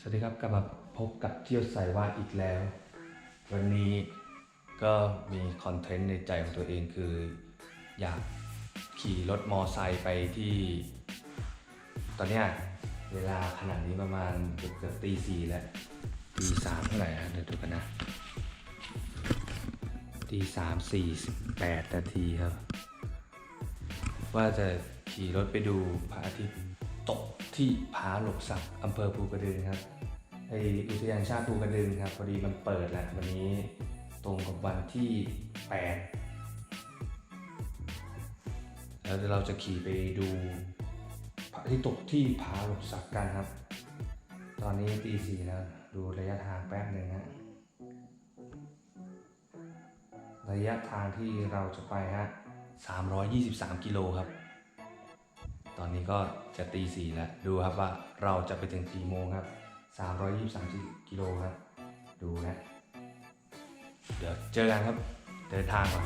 สวัสดีครับกลับมาพบกับเที่ยวสายวาดอีกแล้ว วันนี้ก็มีคอนเทนต์ในใจของตัวเองคือ อยากขี่รถมอไซค์ไปที่ ตอนเนี้ยเวลาขนาดนี้ประมาณเกือบเกือบตีสี่แล้วตีสามเท่าไหร่นะเดี๋ยวดูกันนะตีสามสี่สิบแปดนาทีครับ ว่าจะขี่รถไปดูพระอาทิตย์ตก ที่ผาหลกสักอำเภอภูกระดึงครับไออุทยานชาติภูกระดึงครับพอดีมันเปิดแล้ววันนี้ตรงกับวันที่ 8 แล้วเดี๋ยวเราจะขี่ไปดูพระอาทิตย์ตกที่ผาหลกสักกันครับ ตอนนี้ตีสี่แล้วดูระยะทางแป๊บหนึ่งฮะระยะทางที่เราจะไปฮะ323 กิโลครับ ตอนนี้ก็จะตีสี่แล้ว ดูครับว่าเราจะไปถึงกี่โมงครับ 323กิโลครับ ดูนะ เดี๋ยวเจอกันครับ เดินทางก่อน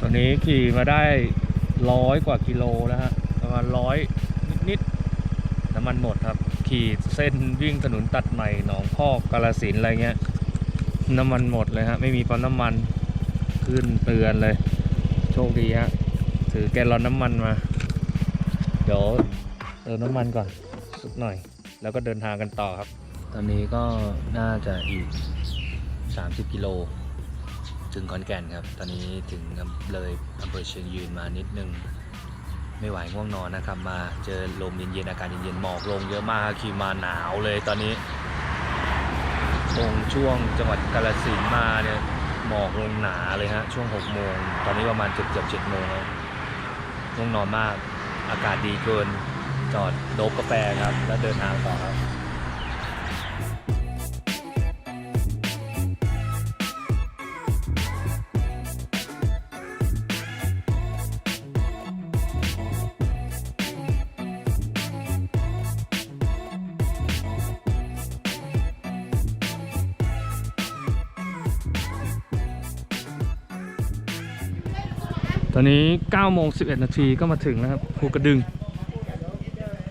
ตอนนี้ขี่มาได้ร้อยกว่ากิโลแล้วฮะประมาณร้อยนิดๆน้ำมันหมดครับ ขี่เส้นวิ่งถนนตัดใหม่หนองพอกกาลสินอะไรเงี้ย น้ำมันหมดเลยฮะ ไม่มีปั๊มน้ำมันขึ้นเตือนเลย โชคดีฮะ ถือแกลลอนน้ำมันมา เดี๋ยวเติมน้ำมันก่อนสักหน่อย แล้วก็เดินทางกันต่อครับ ตอนนี้ก็น่าจะอีก 30 กิโล ถึงขอนแก่นครับ ตอนนี้ถึงเลยอำเภอเชียงยืนมานิดนึง ไม่ไหวง่วงนอนนะครับ มาเจอลมเย็นๆอากาศเย็นๆหมอกลงเยอะมากขี่มาหนาวเลยตอนนี้ตรงช่วงจังหวัดกาลสินมาเนี่ยหมอกลงหนาเลยฮะช่วง6โมงตอนนี้ประมาณเกือบเกือบ7โมงแล้วง่วงนอนมาก อากาศดีเกิน จอดโดบกาแฟครับ แล้วเดินทางต่อครับ อนนี้9โมง11 นาทีก็มาถึงแล้วครับภูกระดึง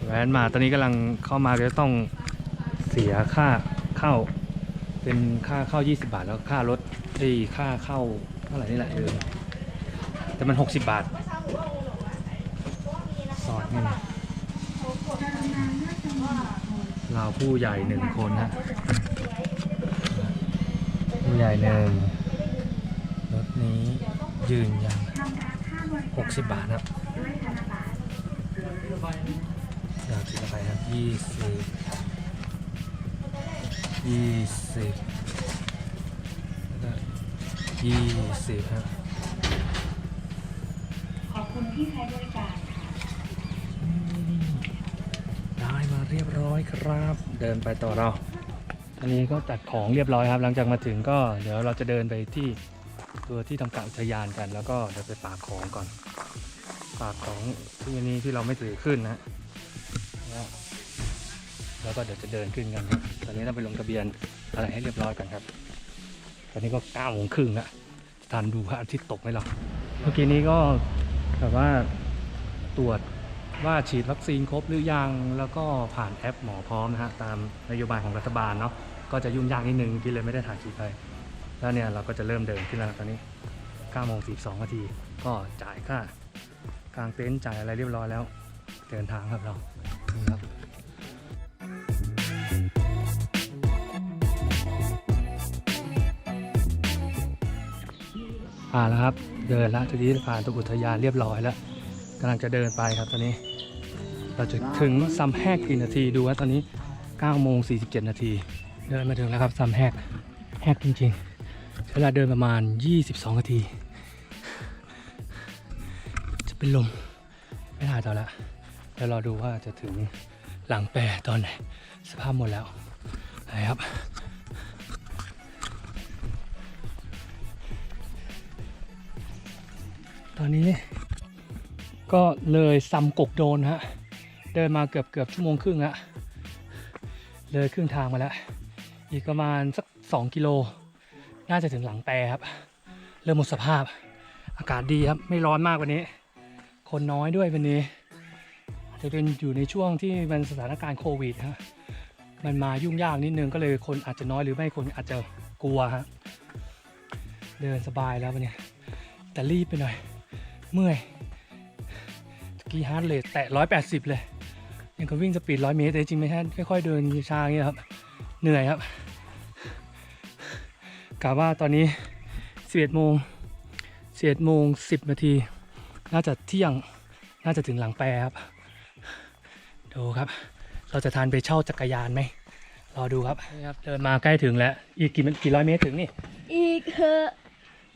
แวนมาตอนนี้กำลังเข้ามาก็ต้องเสียค่าเข้า เป็นค่าเข้า 20 บาทแล้วค่ารถไอ้ค่าเข้าเท่าไหร่นี่แหละเออแต่มัน 60 บาทสอดนี่เราผู้ใหญ่หนึ่งคนฮะผู้ใหญ่หนึ่งรถนี้ยืนยัน 60 บาทครับอยากกินอะไรครับยี่สิบยี่สิบแล้วก็ยี่สิบครับขอบคุณที่ใช้บริการค่ะได้มาเรียบร้อยครับ เดินไปต่อเราอันนี้ก็จัดของเรียบร้อยครับ หลังจากมาถึงก็เดี๋ยวเราจะเดินไปที่ ตัวที่ทำการอุทยานกัน แล้วก็เดี๋ยวไปฝากของก่อนฝากของที่อันนี้ที่เราไม่ถือขึ้นนะแล้วก็เดี๋ยวจะเดินขึ้นกันครับตอนนี้เราไปลงทะเบียนอะไรให้เรียบร้อยกันครับ ตอนนี้ก็เก้าโมงครึ่งแล้วทันดูพระอาทิตย์ตกไหมเราเมื่อกี้นี้ก็แบบว่าตรวจว่าฉีดวัคซีนครบหรือยัง แล้วก็ผ่านแอปหมอพร้อมนะฮะ ตามนโยบายของรัฐบาลเนาะ ก็จะยุ่งยากนิดนึงที่เลยไม่ได้ถ่ายคลิปไป แล้วเนี่ยเราก็จะเริ่มเดินขึ้นแล้วตอนนี้9โมง42นาทีก็จ่ายค่ากางเต็นท์จ่ายอะไรเรียบร้อยแล้ว เดินทางครับเรานี่ครับผ่านแล้วครับเดินแล้วทีนี้ผ่านตรงอุทยานเรียบร้อยแล้วกำลังจะเดินไปครับตอนนี้ เราจะถึงซัมแฮกกี่นาทีดูว่าตอนนี้9โมง47นาทีเดินมาถึงแล้วครับซัมแฮกแฮกจริงๆใช้เวลาเดินประมาณ 22 นาที จะเป็นลม ไม่ถ่ายต่อแล้วเดี๋ยวรอดูว่าจะถึงหลังแปรตอนไหน สภาพหมดแล้วนะครับตอนนี้ก็เลยซัมกกโดนฮะ เดินมาเกือบเกือบชั่วโมงครึ่งแล้วเลยครึ่งทางมาแล้ว อีกประมาณสัก 2 กิโล น่าจะถึงหลังแปรครับ เริ่มหมดสภาพ อากาศดีครับ ไม่ร้อนมากวันนี้ คนน้อยด้วยวันนี้ จะเป็นอยู่ในช่วงที่มันสถานการณ์โควิดฮะ มันมายุ่งยากนิดนึงก็เลยคนอาจจะน้อยหรือไม่คนอาจจะกลัวฮะ เดินสบายแล้ววันนี้ แต่รีบไปหน่อย เมื่อยกี้ฮาร์ดเรทแตะ180เลย ยังก็วิ่งสปีดร้อยเมตรแต่จริงไม่ใช่ค่อยๆเดินช้าอย่างเงี้ยครับ เหนื่อยครับ กะว่าตอนนี้ 11โมง11โมง10 นาที น่าจะเที่ยงน่าจะถึงหลังแปรครับ ดูครับ เราจะทานไปเช่าจักรยานไหมรอดูครับนี่ครับ เดินมาใกล้ถึงแล้ว อีกกี่กี่ร้อยเมตรถึงนี่ อีกเออ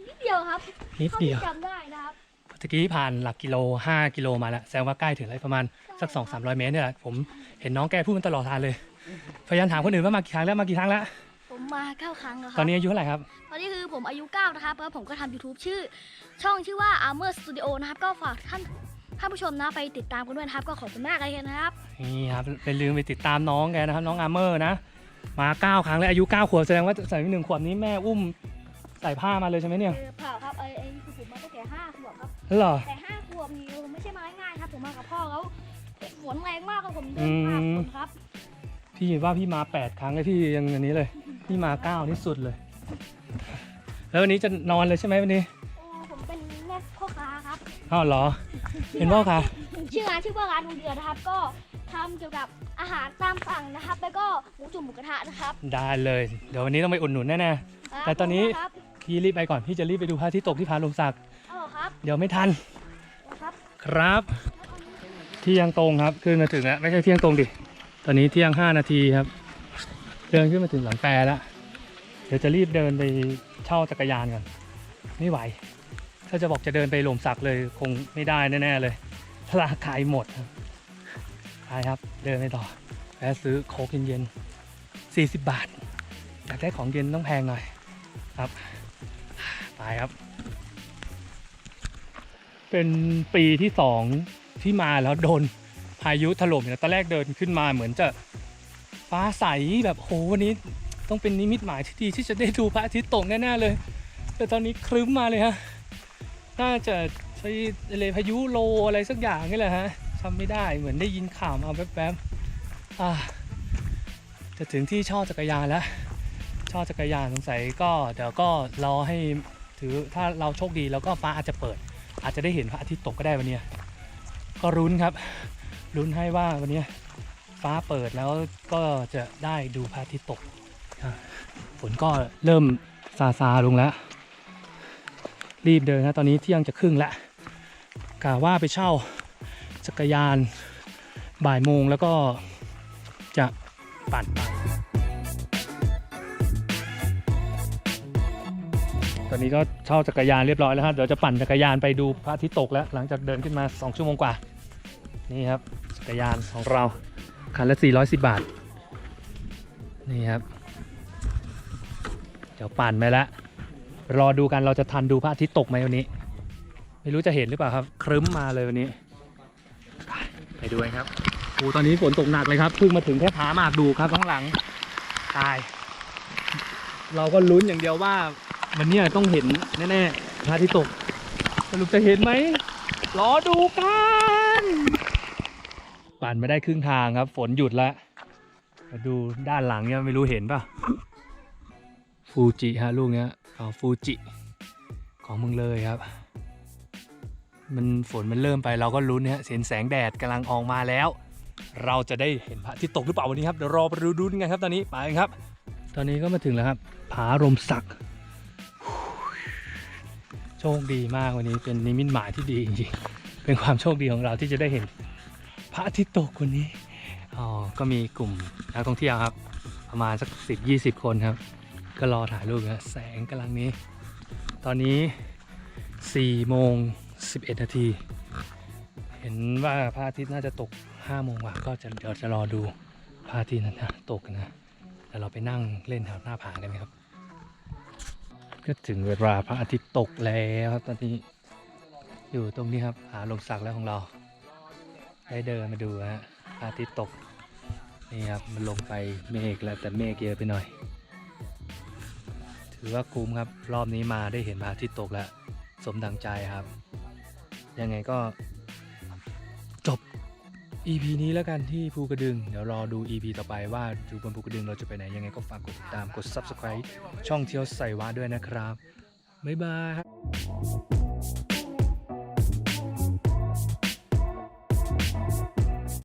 นิดเดียวครับนิดเท่าเดีที่ยวจำได้นะครับตะกี้ผ่านหลักกิโล 5 กิโลมาแล้วแสดงว่าใกล้ถึงแล้วประมาณสัก 2 3 0 0 เมตรเนี่ยแหละผมเห็นน้องแกพูดมันตลอดทางเลย พยายามถามคนอื่นว่ามากี่ครั้งแล้วมากี่ครั้งแล้ว ผมมาเก้าครั้งแล้วคตรัอนนี้อายุเท่าไหร่ครับ ตอนนี้คือผมอายุ9นะครับแล้วผมก็ทำ YouTube ชื่อ ช่องชื่อว่า Armor Studio นะครับ ก็ฝากท่านท่านผู้ชมนะไปติดตามกันด้วยนะครับ ก็ขอบคุณมากเลยนะครับ นี่ครับเป็นลืมไปติดตามน้องแกนะครับ น้องอาร์เมอร์นะ มา9ครั้งแล้วอายุ9ขวบแสดงว่าใส่หนึ่งขวบนี้แม่อุ้มใส่ผ้ามาเลยใช่ไหมเนี่ยเออเปล่าครับไอ้ไอ้คือผมมาตั้งแต่5ขวบครับ เหรอ แต่5ขวบนี่ผมไม่ใช่มาง่ายๆครับ ผมมากับพ่อเขาฝนแรงมากครับผมเดิอืนมผ่านฝนครับ พี่ว่าพี่มา8ครั้งแล้วพี่ยังอันนี้เลย พี่มา9ที่สุดเลย แล้ววันนี้จะนอนเลยใช่ไหมวันนี้โอ้ผมเป็นแม่พ่อค้าครับ อ้าวเหรอ เป็นพ่อค่ะ ชื่อร้านชื่อว่าร้านลุงเดือนะครับ ก็ทำเกี่ยวกับอาหารตามสั่งนะครับ แล้วก็หมูจุ่มหมูกระทะนะครับได้เลย เดี๋ยววันนี้ต้องไปอุดหนุนแน่ครับแต่ตอนนี้ ครับๆพี่รีบไปก่อน พี่จะรีบไปดูพระอาทิตย์ตกที่ผาลมศักดิ์เอาเหรอครับเดี๋ยวไม่ทันนะครับครับ เที่ยงตรงครับ ขึ้นมาถึงแล้วไม่ใช่เที่ยงตรงดิ ตอนนี้เที่ยง 5 นาทีครับ เดินขึ้นมาถึงหลังแปรแล้ว เดี๋ยวจะรีบเดินไปเช่าจักรยานกันไม่ไหว ถ้าจะบอกจะเดินไปหลมสักเลยคงไม่ได้แน่ๆเลยพลาขายหมดครับไปครับ เดินไปต่อแวะซื้อโคกเย็นๆ40 บาท อยากได้ของเย็นต้องแพงหน่อยครับไปครับ เป็นปีที่สองที่มาแล้วโดนพายุถล่มตอนแรกเดินขึ้นมาเหมือนจะ ฟ้าใสแบบโหวันนี้ต้องเป็นนิมิตหมายที่ดีที่จะได้ดูพระอาทิตย์ตกแน่ๆเลย แต่ตอนนี้ครึ้มมาเลยฮะน่าจะใช้อะไรพายุโลอะไรสักอย่างนี่แหละฮะจำไม่ได้เหมือนได้ยินข่าวมาแป๊บๆอ่าจะถึงที่ช่อจักรยานแล้วช่อจักรยานสงสัยก็เดี๋ยวก็รอให้ถือถ้าเราโชคดีแล้วก็ฟ้าอาจจะเปิด อาจจะได้เห็นพระอาทิตย์ตกก็ได้วันนี้ก็รุ้นครับรุ้นให้ว่าวันนี้ ฟ้าเปิดแล้วก็จะได้ดูพระอาทิตย์ตกฝนก็เริ่มซาซาลงแล้ว รีบเดินนะตอนนี้เที่ยงจะครึ่งแล้วกะว่าไปเช่าจักรยานบ่ายโมงแล้วก็จะปั่นไปตอนนี้ก็เช่าจักรยานเรียบร้อยแล้วครับเดี๋ยวจะปั่นจักรยานไปดูพระอาทิตย์ตกแล้ว หลังจากเดินขึ้นมา 2 ชั่วโมงกว่า นี่ครับจักรยานของเรา คันละ 410 บาท นี่ครับ เดี๋ยวปั่นไปแล้วรอดูกันเราจะทันดูพระอาทิตย์ตกไหมวันนี้ ไม่รู้จะเห็นหรือเปล่าครับ ครึ้มมาเลยวันนี้ ไปดูกันครับโอ้ตอนนี้ฝนตกหนักเลยครับเพิ่งมาถึงแค่ผาหมากดูครับข้างหลังตาย เราก็ลุ้นอย่างเดียวว่าวันเนี้ยต้องเห็นแน่ๆพระอาทิตย์ตกสรุปจะเห็นไหมรอดูกัน ปั่นไม่ได้ครึ่งทางครับ ฝนหยุดแล้วมาดูด้านหลังเนี่ยไม่รู้เห็นป่ะ ฟูจิฮะลูกเนี้ยเขาฟูจิของเมึงเลยครับ มันฝนมันเริ่มไปเราก็ลุ้นเนี่ยเห็นแสงแดดกำลังออกมาแล้ว เราจะได้เห็นพระอาทิตย์ตกหรือเปล่าวันนี้ครับเดี๋ยวรอไปดูดูกันครับตอนนี้ไปกันครับ ตอนนี้ก็มาถึงแล้วครับ ผารมศักดิ์โชคดีมากวันนี้เป็นนิมิตหมายที่ดีจริงๆเป็นความโชคดีของเราที่จะได้เห็น พระอาทิตย์ตกวันนี้อ๋อก็มีกลุ่มนักท่องเที่ยวครับ ประมาณสักสิบยี่สิบคนครับ ก็รอถ่ายรูปนะแสงกำลังนี้ ตอนนี้สี่โมงสิบเอ็ดนาที เห็นว่าพระอาทิตย์น่าจะตกห้าโมงกว่าก็จะเดี๋ยวจะรอดูพระอาทิตย์นั้นนะตกนะแล้วเราไปนั่งเล่นแถวหน้าผากันไหมครับ ก็ถึงเวลาพระอาทิตย์ตกแล้วครับตอนนี้อยู่ตรงนี้ครับผาลงสักแล้วของเรา ได้เดินมาดูฮะอาทิตย์ตกนี่ครับมันลงไปเมฆแล้วแต่เมฆเยอะไปหน่อย ถือว่าคุ้มครับรอบนี้มาได้เห็นพระอาทิตย์ตกแล้วสมดังใจครับ ยังไงก็จบ EP นี้แล้วกันที่ภูกระดึง เดี๋ยวรอดู EP ต่อไปว่าอยู่บนภูกระดึงเราจะไปไหน ยังไงก็ฝากกดติดตามกด Subscribe ช่องเที่ยวใส่วาด้วยนะครับ บ๊ายบาย